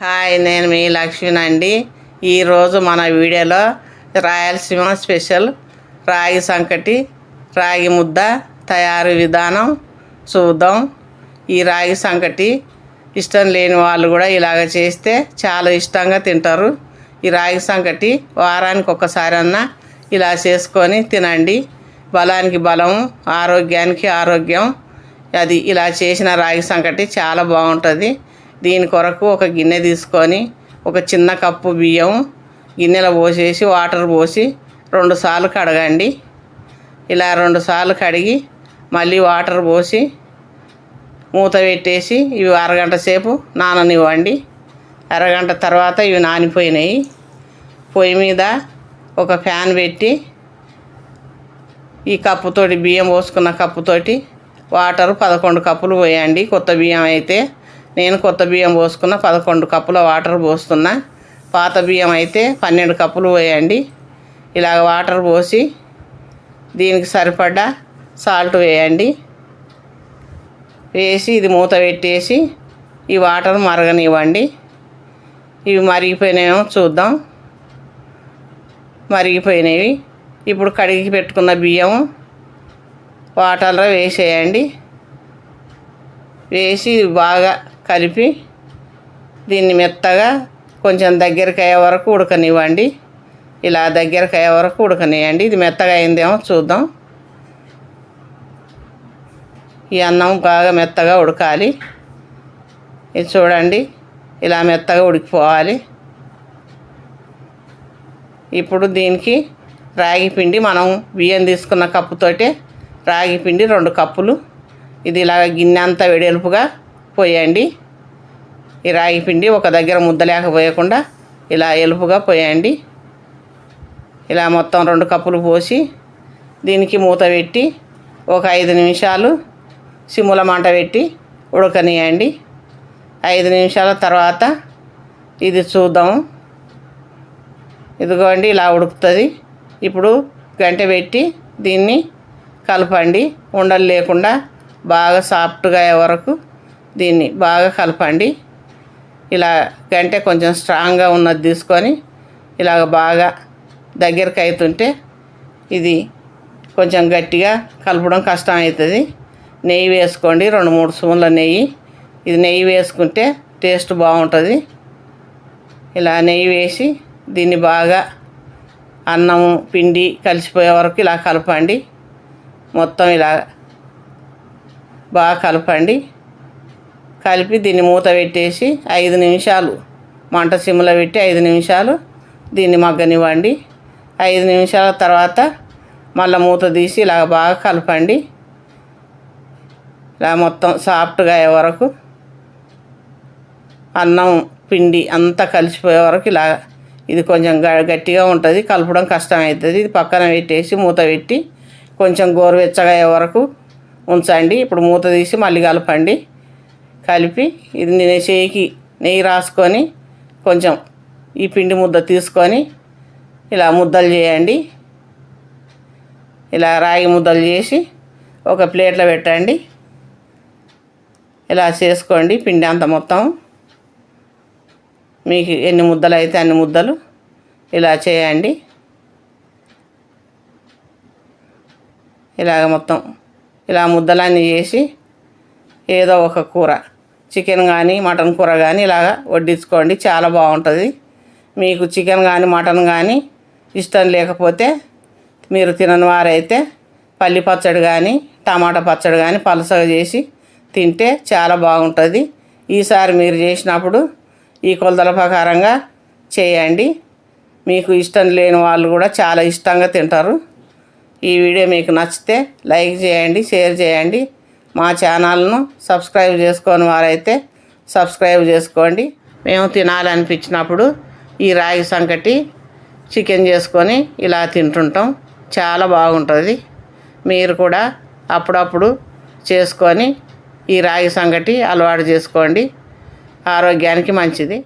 Hi నేను మీ లక్ష్మిని అండి. ఈరోజు మన వీడియోలో రాయలసీమ స్పెషల్ రాగి సంకటి రాగి ముద్ద తయారు విధానం చూద్దాం. ఈ రాగి సంకటి ఇష్టం లేని వాళ్ళు కూడా ఇలాగ చేస్తే చాలా ఇష్టంగా తింటారు. ఈ రాగి సంకటి వారానికి ఒక్కసారి అన్నా ఇలా చేసుకొని తినండి. బలానికి బలం ఆరోగ్యానికి ఆరోగ్యం. అది ఇలా చేసిన రాగి సంకటి చాలా బాగుంటుంది. దీని కొరకు ఒక గిన్నె తీసుకొని ఒక చిన్న కప్పు బియ్యం గిన్నెలో పోసేసి వాటర్ పోసి రెండు సార్లు కడగండి. ఇలా రెండు సార్లు కడిగి మళ్ళీ వాటర్ పోసి మూత పెట్టేసి ఇవి అరగంట సేపు నాననివ్వండి. అరగంట తర్వాత ఇవి నానిపోయినాయి. పొయ్యి మీద ఒక ఫ్యాన్ పెట్టి ఈ కప్పుతోటి బియ్యం పోసుకున్న కప్పుతోటి వాటర్ పదకొండు కప్పులు పోయండి. కొత్త బియ్యం అయితే నేను కొత్త బియ్యం పోసుకున్న పదకొండు కప్పుల వాటర్ పోస్తున్నా. పాత బియ్యం అయితే పన్నెండు కప్పులు పోయండి. ఇలాగ వాటర్ పోసి దీనికి సరిపడ్డ సాల్ట్ వేయండి. వేసి ఇది మూత పెట్టేసి ఈ వాటర్ మరగనివ్వండి. ఇవి మరిగిపోయినాయో చూద్దాం. మరిగిపోయినవి. ఇప్పుడు కడిగి పెట్టుకున్న బియ్యం వాటర్లో వేసేయండి. వేసి బాగా కలిపి దీన్ని మెత్తగా కొంచెం దగ్గరికి అయ్యే వరకు ఉడకనివ్వండి. ఇలా దగ్గరికి అయ్యే వరకు ఉడకనివ్వండి ఇది మెత్తగా అయిందేమో చూద్దాం. ఈ అన్నం బాగా మెత్తగా ఉడకాలి. ఇది చూడండి ఇలా మెత్తగా ఉడికిపోవాలి. ఇప్పుడు దీనికి రాగి పిండి మనం బియ్యం తీసుకున్న కప్పుతోటే రాగి పిండి రెండు కప్పులు. ఇది ఇలాగ గిన్నె అంతా వెడల్పుగా పోయండి. ఈ రాగి పిండి ఒక దగ్గర ముద్ద లేకపోయకుండా ఇలా ఎలుపుగా పోయండి. ఇలా మొత్తం రెండు కప్పులు పోసి దీనికి మూత పెట్టి ఒక ఐదు నిమిషాలు సిమ్ముల మంట పెట్టి ఉడకనియండి. ఐదు నిమిషాల తర్వాత ఇది చూద్దాం. ఇదిగోండి ఇలా ఉడుకుతుంది. ఇప్పుడు గంట పెట్టి దీన్ని కలపండి. ఉండలు లేకుండా బాగా సాఫ్ట్గా అయ్యే వరకు దీన్ని బాగా కలపండి. ఇలా గంటే కొంచెం స్ట్రాంగ్గా ఉన్నది తీసుకొని ఇలాగ బాగా దగ్గరికి అవుతుంటే ఇది కొంచెం గట్టిగా కలపడం కష్టం అవుతుంది నెయ్యి వేసుకోండి రెండు మూడు స్పూన్ల నెయ్యి. ఇది నెయ్యి వేసుకుంటే టేస్ట్ బాగుంటుంది. ఇలా నెయ్యి వేసి దీన్ని బాగా అన్నము పిండి కలిసిపోయే వరకు ఇలా కలపండి. మొత్తం ఇలా బాగా కలపండి. కలిపి దీన్ని మూత పెట్టేసి ఐదు నిమిషాలు మంట సిమ్లో పెట్టి ఐదు నిమిషాలు దీన్ని మగ్గనివ్వండి. ఐదు నిమిషాల తర్వాత మళ్ళీ మూత తీసి ఇలా బాగా కలపండి. ఇలా మొత్తం సాఫ్ట్గా అయ్యే వరకు అన్నం పిండి అంతా కలిసిపోయే వరకు ఇలా ఇది కొంచెం గట్టిగా ఉంటుంది. కలపడం కష్టం అవుతుంది ఇది పక్కన పెట్టేసి మూత పెట్టి కొంచెం గోరువెచ్చగా అయ్యే వరకు ఉంచండి. ఇప్పుడు మూత తీసి మళ్ళీ కలపండి. కలిపి ఇది నేను చేయికి నెయ్యి రాసుకొని కొంచెం ఈ పిండి ముద్ద తీసుకొని ఇలా ముద్దలు చేయండి. ఇలా రాగి ముద్దలు చేసి ఒక ప్లేట్లో పెట్టండి. ఇలా చేసుకోండి పిండి అంత మొత్తం. మీకు ఎన్ని ముద్దలు అయితే అన్ని ముద్దలు ఇలా చేయండి. ఇలాగ మొత్తం ఇలా ముద్దలన్నీ చేసి ఏదో ఒక కూర. చికెన్ కానీ మటన్ కూర కానీ ఇలాగ వడ్డించుకోండి. చాలా బాగుంటుంది. మీకు చికెన్ కానీ మటన్ కానీ ఇష్టం లేకపోతే మీరు తినని వారైతే పల్లి పచ్చడి కానీ టమాటా పచ్చడి కానీ పలసగా చేసి తింటే చాలా బాగుంటుంది. ఈసారి మీరు చేసినప్పుడు ఈ కొలతల ప్రకారంగా చేయండి. మీకు ఇష్టం లేని వాళ్ళు కూడా చాలా ఇష్టంగా తింటారు. ఈ వీడియో మీకు నచ్చితే లైక్ చేయండి షేర్ చేయండి. మా ఛానల్ను సబ్స్క్రైబ్ చేసుకొని వారైతే సబ్స్క్రైబ్ చేసుకోండి. మేము తినాలనిపించినప్పుడు ఈ రాగి సంకటి చికెన్ చేసుకొని ఇలా తింటుంటాం. చాలా బాగుంటుంది. మీరు కూడా అప్పుడప్పుడు చేసుకొని ఈ రాగి సంగటి అలవాటు చేసుకోండి. ఆరోగ్యానికి మంచిది.